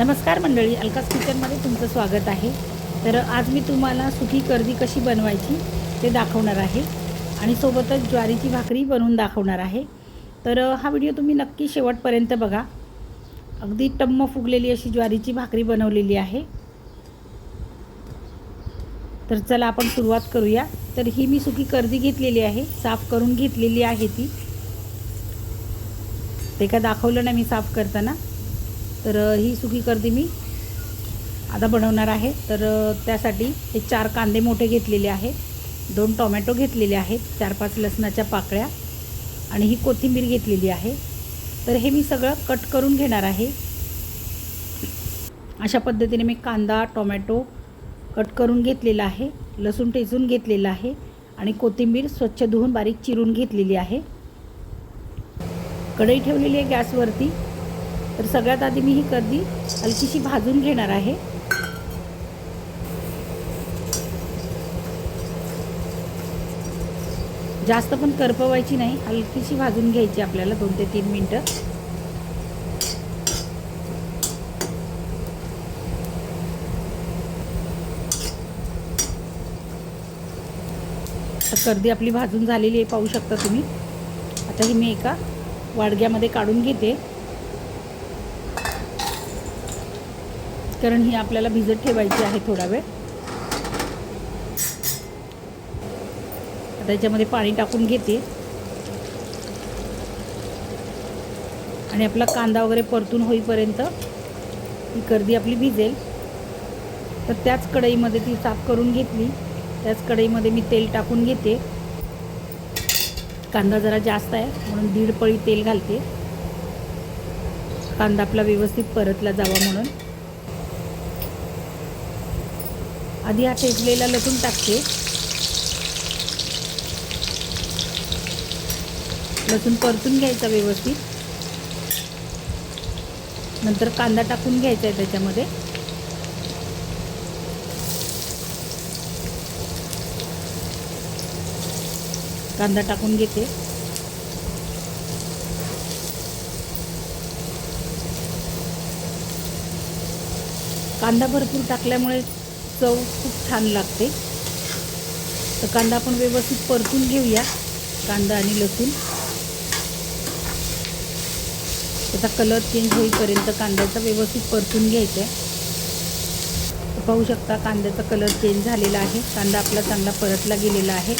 नमस्कार मंडळी अलकास किचनमध्ये तुमचं स्वागत आहे. तर आज मी तुम्हाला सुकी कर्दी कशी बनवायची ते दाखवणार आहे आणि सोबतच ज्वारीची भाकरी बनवून दाखवणार आहे. तर हा व्हिडिओ तुम्ही नक्की शेवटपर्यंत बघा. अगदी टम्म फुगलेली अशी ज्वारीची भाकरी बनवलेली आहे. तर चला आपण सुरुवात करूया. तर ही मी सुकी कर्दी घेतलेली आहे साफ करून घेतलेली आहे ती. ते काय दाखवलं ना मी साफ करताना? तर ही सुकी करदी मी. आता बनवणार आहे. तर त्यासाठी हे चार कांदे मोठे घेतलेले आहेत. दोन टोमॅटो घेतलेले आहेत. चार पाच लसणाच्या पाकळ्या आणि ही कोथिंबीर घेतलेली आहे. तर हे मी सगळं कट करून घेणार आहे. अशा पद्धतीने मी कांदा टोमॅटो कट करून घेतलेला आहे. लसूण टेचून घेतलेला आहे आणि कोथिंबीर स्वच्छ धुवून बारीक चिरून घेतलेली आहे. कढई ठेवलेली आहे गॅसवरती. तर सगळ्यात आधी मी ही कर्दी हलकीशी भाजून घेणार आहे. जास्त पण करपवायची नाही हलकीशी भाजून घ्यायची आपल्याला दोन ते तीन मिनटं. कर्दी आपली भाजून झालेली आहे पाहू शकता तुम्ही. आता ही मी एका वाडग्यामध्ये काढून घेते. कारण ही आपल्याला भिजत ठेवायची आहे थोडा वेळ. आता याच्यामध्ये पाणी टाकून घेते. आणि आपला कांदा वगैरे परतून होईपर्यंत ही कर्दी आपली भिजेल. तर त्याच कढईमध्ये ती साफ करून घेतली. त्याच कढईमध्ये मी तेल टाकून घेते. कांदा जरा जास्त आहे म्हणून दीड पळी तेल घालते. कांदा आपला व्यवस्थित परतला जावा म्हणून. आधी हा ठेचलेला लसूण टाकते. लसूण परतून घ्यायचा व्यवस्थित. नंतर कांदा टाकून घ्यायचा आहे त्याच्यामध्ये. कांदा टाकून घेते. कांदा भरपूर टाकल्यामुळे चव खूप छान लागते. तर कांदा आपण व्यवस्थित परतून घेऊया कांदा आणि लसूण. त्याचा कलर चेंज होईपर्यंत कांद्याचा व्यवस्थित परतून घ्यायचा आहे. तर पाहू शकता कांद्याचा कलर चेंज झालेला आहे. कांदा आपला चांगला परतला गेलेला आहे.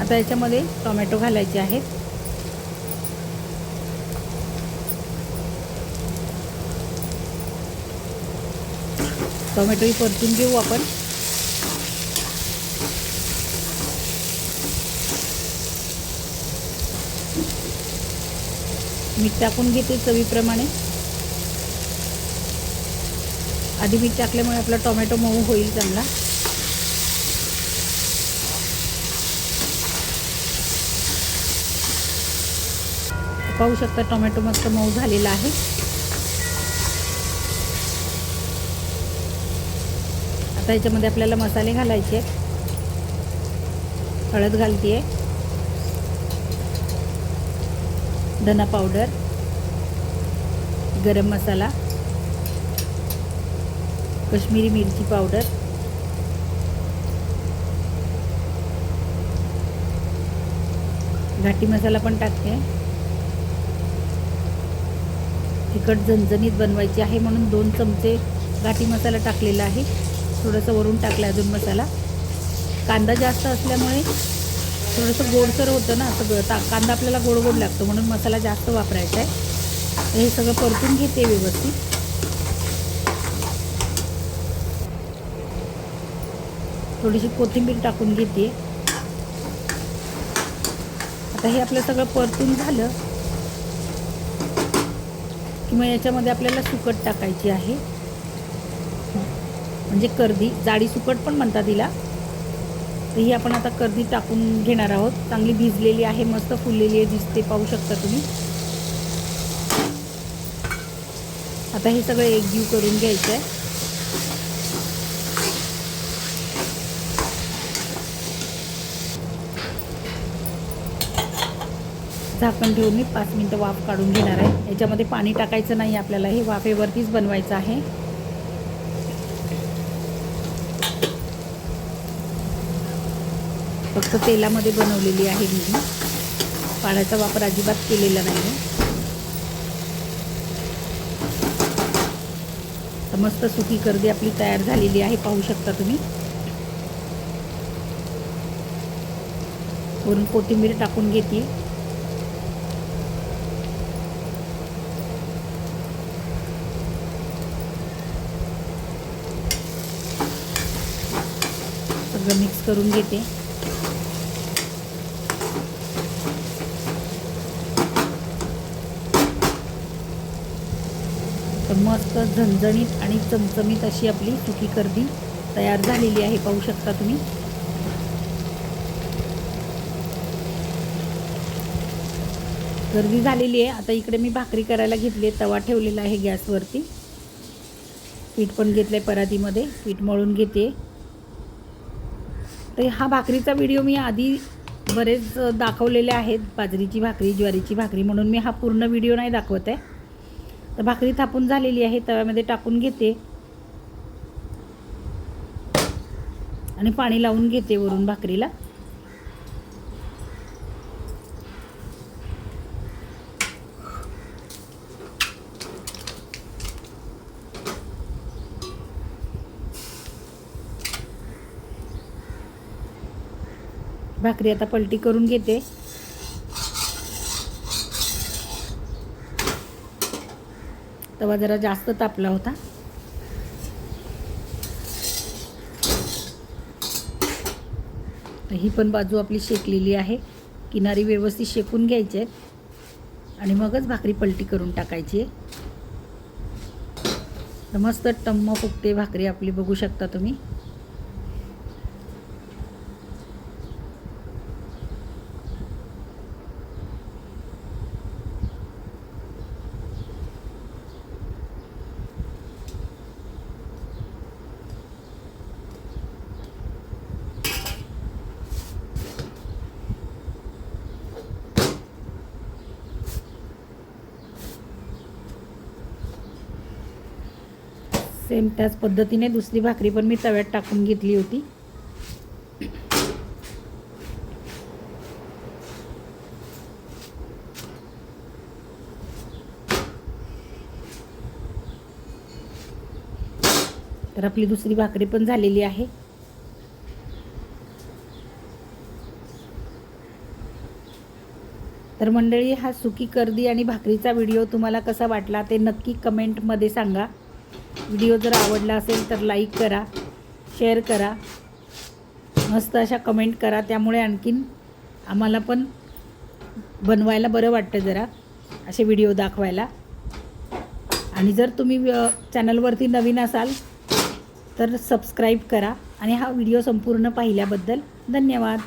आता याच्यामध्ये टोमॅटो घालायचे आहेत. टोमॅटोही परतून घेऊ आपण. मीठ टाकून घेते चवीप्रमाणे. आधी मीठ टाकल्यामुळे आपला टोमॅटो मऊ होईल चांगला. पाहू शकता टोमॅटो मस्त मऊ झालेला आहे. आता याच्यामध्ये आपल्याला मसाले घालायचे हळद घालते धना पावडर. गरम मसाला. कश्मीरी मिरची पावडर. घाटी मसाला पण टाकते. तिखट झणझणीत बनवायची आहे म्हणून दोन चमचे घाटी मसाला टाकलेला आहे. थोडंसं वरून टाकलं अजून मसाला. कांदा जास्त असल्यामुळे थोडंसं गोडसर होतं ना सगळं. ता कांदा आपल्याला गोड गोड लागतो म्हणून मसाला जास्त वापरायचा आहे. हे सगळं परतून घेते व्यवस्थित. थोडीशी कोथिंबीर टाकून घेते. आता हे आपलं सगळं परतून झालं किंवा याच्यामध्ये आपल्याला सुकट टाकायची आहे. म्हणजे कर्दी जाडी सुकट पण म्हणतात तिला तर ही आपण आता कर्दी टाकून घेणार आहोत. चांगली भिजलेली आहे मस्त फुललेली आहे दिसते पाहू शकता तुम्ही. आता हे सगळं एकजीव करून घ्यायचं आहे झाकण ठेवून मी पाच मिनटं वाफ काढून घेणार आहे. याच्यामध्ये पाणी टाकायचं नाही आपल्याला. हे वाफेवरतीच बनवायचं आहे. फक्त तेलामध्ये बनवलेली आहे मी. पाण्याचा वापर अजिबात केलेला नाही समस्त तर मस्त सुकी कर्दी आपली तयार झालेली आहे पाहू शकता तुम्ही. वरून कोथिंबीर टाकून घेते. सगळं मिक्स करून घेते. तर मस्त झणझणीत आणि चमचमीत अशी आपली सुकी कर्दी तयार झालेली आहे. पाहू शकता तुम्ही. गर्दी झालेली आहे. आता इकडे मी भाकरी करायला घेतली आहे. तवा ठेवलेला आहे गॅसवरती. पीठ पण घेतलं आहे परातीमध्ये. पीठ मळून घेते. तर हा भाकरीचा व्हिडिओ मी आधी बरेच दाखवलेले आहेत. बाजरीची भाकरी ज्वारीची भाकरी म्हणून मी हा पूर्ण व्हिडिओ नाही दाखवत आहे. तर भाकरी थापून झालेली आहे तव्यामध्ये टाकून घेते. आणि पाणी लावून घेते वरून भाकरीला. भाकरी आता पलटी करून घेते. तवा जरा जास्त तापला होता. ही पण बाजू आपली शेकलेली आहे. किनारी व्यवस्थित शेकून घ्यायचे आहेत. आणि मगच भाकरी पलटी करून टाकायची आहे. तर मस्त टम्म फुगते भाकरी आपली बघू शकता तुम्ही. सेम त्याच पद्धतीने दुसरी भाकरी पण मी तव्यात टाकून घेतली होती. तर आपली दुसरी भाकरी पण झालेली आहे. तर मंडळी हा सुकी कर्दी आणि भाकरीचा व्हिडिओ तुम्हाला कसा वाटला ते नक्की कमेंटमध्ये सांगा. व्हिडिओ जर आवडला असेल तर लाईक करा शेअर करा मस्त अशा कमेंट करा. त्यामुळे आणखीन आम्हाला पण बनवायला बरं वाटतं जरा असे व्हिडिओ दाखवायला. आणि जर तुम्ही चॅनलवरती नवीन असाल तर सबस्क्राईब करा. आणि हा व्हिडिओ संपूर्ण पाहिल्याबद्दल धन्यवाद.